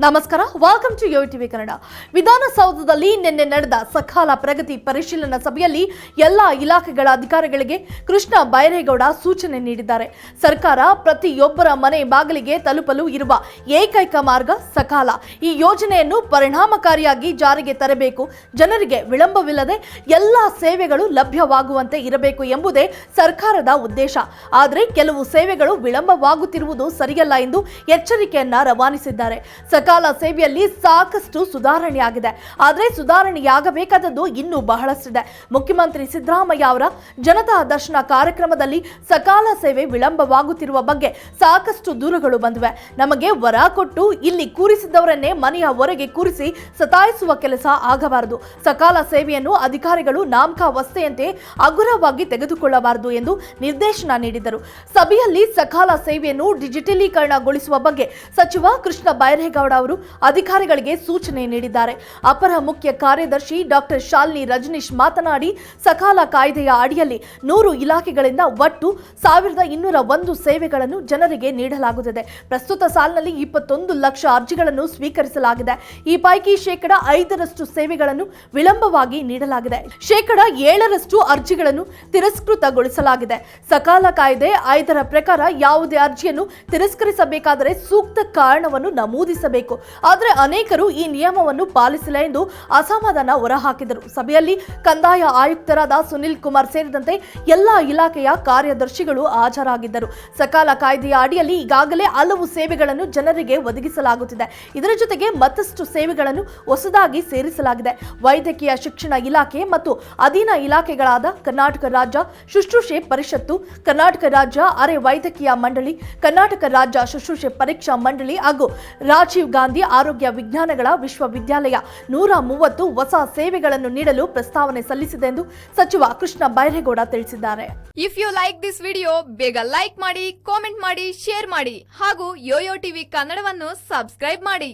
ನಮಸ್ಕಾರ welcome to yo TV Kannada ವಿಧಾನಸೌಧದಲ್ಲಿ ನಿನ್ನೆ ನಡೆದ ಸಕಾಲ ಪ್ರಗತಿ ಪರಿಶೀಲನಾ ಸಭೆಯಲ್ಲಿ ಎಲ್ಲಾ ಇಲಾಖೆಗಳ ಅಧಿಕಾರಿಗಳಿಗೆ ಕೃಷ್ಣ ಬೈರೇಗೌಡ ಸೂಚನೆ ನೀಡಿದ್ದಾರೆ. ಸರ್ಕಾರ ಪ್ರತಿಯೊಬ್ಬರ ಮನೆ ಬಾಗಿಲಿಗೆ ತಲುಪಲು ಇರುವ ಏಕೈಕ ಮಾರ್ಗ ಸಕಾಲ. ಈ ಯೋಜನೆಯನ್ನು ಪರಿಣಾಮಕಾರಿಯಾಗಿ ಜಾರಿಗೆ ತರಬೇಕು. ಜನರಿಗೆ ವಿಳಂಬವಿಲ್ಲದೆ ಎಲ್ಲ ಸೇವೆಗಳು ಲಭ್ಯವಾಗುವಂತೆ ಇರಬೇಕು ಎಂಬುದೇ ಸರ್ಕಾರದ ಉದ್ದೇಶ. ಆದರೆ ಕೆಲವು ಸೇವೆಗಳು ವಿಳಂಬವಾಗುತ್ತಿರುವುದು ಸರಿಯಲ್ಲ ಎಂದು ಎಚ್ಚರಿಕೆಯನ್ನ ರವಾನಿಸಿದ್ದಾರೆ. ಸಕಾಲ ಸೇವೆಯಲ್ಲಿ ಸಾಕಷ್ಟು ಸುಧಾರಣೆಯಾಗಿದೆ. ಆದರೆ ಸುಧಾರಣೆಯಾಗಬೇಕಾದದ್ದು ಇನ್ನೂ ಬಹಳಷ್ಟಿದೆ. ಮುಖ್ಯಮಂತ್ರಿ ಸಿದ್ದರಾಮಯ್ಯ ಅವರ ಜನತಾ ದರ್ಶನ ಕಾರ್ಯಕ್ರಮದಲ್ಲಿ ಸಕಾಲ ಸೇವೆ ವಿಳಂಬವಾಗುತ್ತಿರುವ ಬಗ್ಗೆ ಸಾಕಷ್ಟು ದೂರುಗಳು ಬಂದಿವೆ. ನಮಗೆ ವರ ಕೊಟ್ಟು ಇಲ್ಲಿ ಕೂರಿಸಿದವರನ್ನೇ ಮನೆಯ ಹೊರಗೆ ಕೂರಿಸಿ ಸತಾಯಿಸುವ ಕೆಲಸ ಆಗಬಾರದು. ಸಕಾಲ ಸೇವೆಯನ್ನು ಅಧಿಕಾರಿಗಳು ನಾಮಕಾವಸ್ಥೆಯಂತೆ ಹಗುರವಾಗಿ ತೆಗೆದುಕೊಳ್ಳಬಾರದು ಎಂದು ನಿರ್ದೇಶನ ನೀಡಿದರು. ಸಭೆಯಲ್ಲಿ ಸಕಾಲ ಸೇವೆಯನ್ನು ಡಿಜಿಟಲೀಕರಣಗೊಳಿಸುವ ಬಗ್ಗೆ ಸಚಿವ ಕೃಷ್ಣ ಬೈರೇಗೌಡ ಅವರು ಅಧಿಕಾರಿಗಳಿಗೆ ಸೂಚನೆ ನೀಡಿದ್ದಾರೆ. ಅಪರ ಮುಖ್ಯ ಕಾರ್ಯದರ್ಶಿ ಡಾಕ್ಟರ್ ಶಾಲಿನಿ ರಜನೀಶ್ ಮಾತನಾಡಿ, ಸಕಾಲ ಕಾಯ್ದೆಯ ಅಡಿಯಲ್ಲಿ ನೂರು ಇಲಾಖೆಗಳಿಂದ ಒಟ್ಟು ಸಾವಿರದ ಇನ್ನೂರ ಒಂದು ಸೇವೆಗಳನ್ನು ಜನರಿಗೆ ನೀಡಲಾಗುತ್ತಿದೆ. ಪ್ರಸ್ತುತ ಸಾಲಿನಲ್ಲಿ ಇಪ್ಪತ್ತೊಂದು ಲಕ್ಷ ಅರ್ಜಿಗಳನ್ನು ಸ್ವೀಕರಿಸಲಾಗಿದೆ. ಈ ಪೈಕಿ ಶೇಕಡ ಐದರಷ್ಟು ಸೇವೆಗಳನ್ನು ವಿಳಂಬವಾಗಿ ನೀಡಲಾಗಿದೆ. ಶೇಕಡ ಏಳರಷ್ಟು ಅರ್ಜಿಗಳನ್ನು ತಿರಸ್ಕೃತಗೊಳಿಸಲಾಗಿದೆ. ಸಕಾಲ ಕಾಯ್ದೆ ಐದರ ಪ್ರಕಾರ ಯಾವುದೇ ಅರ್ಜಿಯನ್ನು ತಿರಸ್ಕರಿಸಬೇಕಾದರೆ ಸೂಕ್ತ ಕಾರಣವನ್ನು ನಮೂದಿಸಬೇಕು. ಆದರೆ ಅನೇಕರು ಈ ನಿಯಮವನ್ನು ಪಾಲಿಸಿಲ್ಲ ಎಂದು ಅಸಮಾಧಾನ ಹೊರಹಾಕಿದರು. ಸಭೆಯಲ್ಲಿ ಕಂದಾಯ ಆಯುಕ್ತರಾದ ಸುನಿಲ್ ಕುಮಾರ್ ಸೇರಿದಂತೆ ಎಲ್ಲಾ ಇಲಾಖೆಯ ಕಾರ್ಯದರ್ಶಿಗಳು ಹಾಜರಾಗಿದ್ದರು. ಸಕಾಲ ಕಾಯ್ದೆಯ ಅಡಿಯಲ್ಲಿ ಈಗಾಗಲೇ ಹಲವು ಸೇವೆಗಳನ್ನು ಜನರಿಗೆ ಒದಗಿಸಲಾಗುತ್ತಿದೆ. ಇದರ ಜೊತೆಗೆ ಮತ್ತಷ್ಟು ಸೇವೆಗಳನ್ನು ಹೊಸದಾಗಿ ಸೇರಿಸಲಾಗಿದೆ. ವೈದ್ಯಕೀಯ ಶಿಕ್ಷಣ ಇಲಾಖೆ ಮತ್ತು ಅಧೀನ ಇಲಾಖೆಗಳಾದ ಕರ್ನಾಟಕ ರಾಜ್ಯ ಶುಶ್ರೂಷೆ ಪರಿಷತ್ತು, ಕರ್ನಾಟಕ ರಾಜ್ಯ ಅರೆ ವೈದ್ಯಕೀಯ ಮಂಡಳಿ, ಕರ್ನಾಟಕ ರಾಜ್ಯ ಶುಶ್ರೂಷೆ ಪರೀಕ್ಷಾ ಮಂಡಳಿ ಹಾಗೂ ರಾಜೀವ್ ಗಾಂಧಿ ಆರೋಗ್ಯ ವಿಜ್ಞಾನಗಳ ವಿಶ್ವವಿದ್ಯಾಲಯ. ನೂರ ಮೂವತ್ತು ಹೊಸ ಸೇವೆಗಳನ್ನು ನೀಡಲು ಪ್ರಸ್ತಾವನೆ ಸಲ್ಲಿಸಿದೆ ಎಂದು ಸಚಿವ ಕೃಷ್ಣ ಬೈರೇಗೌಡ ತಿಳಿಸಿದ್ದಾರೆ. If you like this video ಬೇಗ ಲೈಕ್ ಮಾಡಿ ಕಾಮೆಂಟ್ ಮಾಡಿ ಶೇರ್ ಮಾಡಿ ಹಾಗೂ ಯೋಯೋ ಟಿವಿ ಕನ್ನಡವನ್ನು ಸಬ್ಸ್ಕ್ರೈಬ್ ಮಾಡಿ.